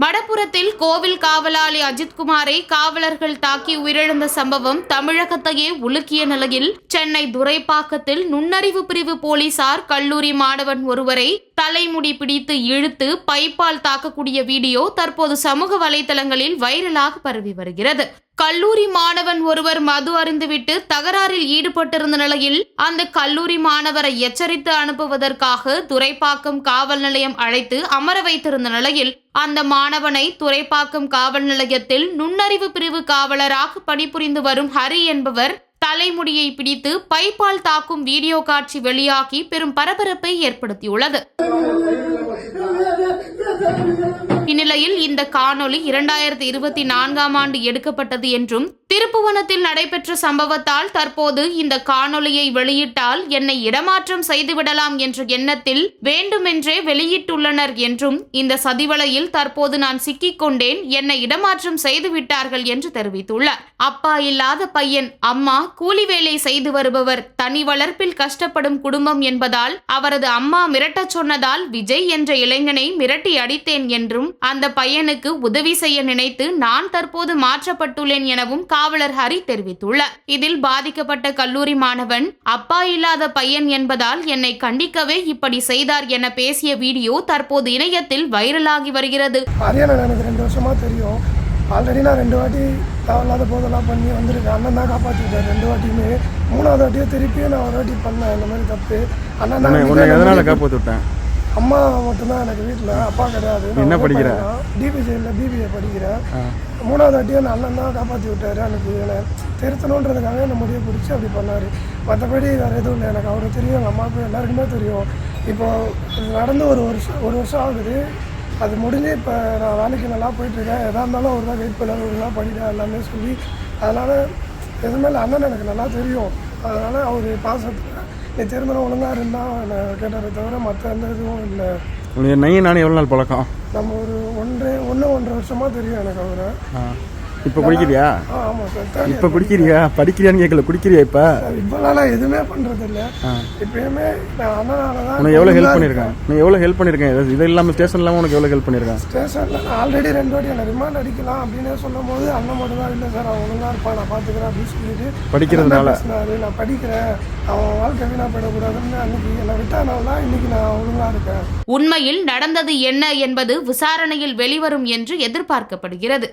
மடப்புறத்தில் கோவில் காவலாளி அஜித்குமாரை காவலர்கள் தாக்கி உயிரிழந்த சம்பவம் தமிழகத்தையே உலுக்கிய நிலையில் சென்னை துரைப்பாக்கத்தில் நுண்ணறிவு பிரிவு போலீசார் கல்லூரி மாணவன் ஒருவரை தலைமுடி பிடித்து இழுத்து பைப்பால் தாக்கக்கூடிய வீடியோ தற்போது சமூக வலைதளங்களில் வைரலாக பரவி வருகிறது. கல்லூரி மாணவன் ஒருவர் மது அருந்துவிட்டு தகராறில் ஈடுபட்டிருந்த நிலையில் அந்த கல்லூரி மாணவரை எச்சரித்து அனுப்புவதற்காக துரைப்பாக்கம் காவல் நிலையம் அழைத்து அமர வைத்திருந்த நிலையில் அந்த மாணவனை துரைப்பாக்கம் காவல் நிலையத்தில் நுண்ணறிவு பிரிவு காவலராக பணிபுரிந்து வரும் ஹரி என்பவர் தலைமுடியை பிடித்து பைப்பால் தாக்கும் வீடியோ காட்சி வெளியாகி பெரும் பரபரப்பை ஏற்படுத்தியுள்ளது. இந்நிலையில் இந்த காணொளி இரண்டாயிரத்தி இருபத்தி நான்காம் ஆண்டு எடுக்கப்பட்டது என்றும் திருப்புவனத்தில் நடைபெற்ற சம்பவத்தால் தற்போது இந்த காணொலியை வெளியிட்டால் என்னை இடமாற்றம் செய்துவிடலாம் என்ற எண்ணத்தில் வேண்டுமென்றே வெளியிட்டுள்ளனர் என்றும் இந்த சதிவலையில் தற்போது நான் சிக்கிக் கொண்டேன் என்னை இடமாற்றம் செய்துவிட்டார்கள் என்று தெரிவித்துள்ளார். அப்பா இல்லாத பையன் அம்மா கூலி வேலை செய்து வருபவர் தனி வளர்ப்பில் கஷ்டப்படும் குடும்பம் என்பதால் அவரது அம்மா மிரட்டச் சொன்னதால் விஜய் என்ற இளைஞனை மிரட்டி அடித்தேன் என்றும் அந்த பையனுக்கு உதவி செய்ய நினைத்து நான் தற்போது மாற்றப்பட்டுள்ளேன் எனவும் காவலர் ஹரி தெரிவித்துள்ளார். இதில் பாதிக்கப்பட்ட கல்லூரி மாணவன் அப்பா இல்லாத பையன் என்பதால் என்னை கண்டிக்கவே இப்படி செய்தார் என பேசிய வீடியோ தற்போது இணையத்தில் வைரலாகி வருகிறது. எனக்கு ரெண்டு வருஷமாக தெரியும். ஆல்ரெடி நான் ரெண்டு வாட்டி தேவையில்லாத போதெல்லாம் பண்ணி வந்திருக்கேன். அண்ணன் தான் காப்பாற்றிட்டார் ரெண்டு வாட்டியுமே. மூணாவது வாட்டியே திருப்பியும் நான் ஒரு வாட்டி பண்ணேன். இந்த மாதிரி தப்பு. அண்ணன் தான் காப்பாற்றி விட்டேன் அம்மா மட்டும்தான் எனக்கு வீட்டில் அப்பா கிடையாது. என்ன படிக்கிற? டிபிஜியில் பிபிஏ படிக்கிறேன். மூணாவது வாட்டியும் அந்த அண்ணன் தான் காப்பாற்றி விட்டாரு. எனக்கு என்னை திருத்தணுன்றதுக்காக என்ன முடிய பிடிச்சி அப்படி பண்ணார். மற்றபடி வேறு எதுவும் இல்லை. எனக்கு அவருக்கு தெரியும் எங்கள் அம்மாவுக்கு எல்லாருக்குமே தெரியும். இப்போ இது நடந்து ஒரு வருஷம் ஒரு வருஷம் ஆகுது. அது முடிஞ்சு இப்போ நான் வேலைக்கு நல்லா போயிட்டுருக்கேன். எதாக இருந்தாலும் ஒரு தான் வெயிட் பண்ண ஒரு நாள் பண்ணிட்டேன் எல்லாமே சொல்லி. அதனால் எதுவுமே இல்லை. அண்ணன் எனக்கு நல்லா தெரியும். அதனால் அவர் பாசத்தில் நீ திருமணம் ஒழுங்காக இருந்தால் என்னை கேட்டாரே தவிர மற்ற எந்த இதுவும் இல்லை. நையும் நானும் எவ்வளோ நாள் பழக்கம்? நம்ம ஒரு ஒன்றே ஒன்று ஒன்றரை வருஷமாக தெரியும் எனக்கு அவரை. இப்போ குடிக்கிறியா? இப்போ குடிக்கிறியா? படிக்கிறியான்னு கேட்கல குடிக்கிறியா இப்போ? இப்போலாம் எதுவுமே பண்ணுறது இல்லை இப்பயுமே நான் அண்ணனால தான் உனக்கு எவ்வளோ ஹெல்ப் பண்ணியிருக்கேன் நீ எவ்வளோ ஹெல்ப் பண்ணியிருக்கேன் இது- இது இல்லாமல் ஸ்டேஷன் இல்லாமல் உனக்கு எவ்வளோ ஹெல்ப் பண்ணியிருக்கேன் ஸ்டேஷனில் நான் ஆல்ரெடி ரெண்டு வாட்டி என்னை ரிமாண்ட் அடிக்கலாம் அப்படின்னு சொல்லும் போது அண்ணன் மட்டும் தான் இல்லை சார் அவன் ஒழுங்காக இருப்பான் நான் பார்த்துக்கிறேன் அப்படின்னு சொல்லிட்டு படிக்கிறதுனால. நான் படிக்கிறேன். அவன் வாழ்க்கை வீணாக போயிடக்கூடாதுன்னு அன்னைக்கு என்னை விட்டானால தான் இன்னைக்கு நான் ஒழுங்காக இருக்கேன். உண்மையில் நடந்தது என்ன என்பது விசாரணையில் வெளிவரும் என்று எதிர்பார்க்கப்படுகிறது.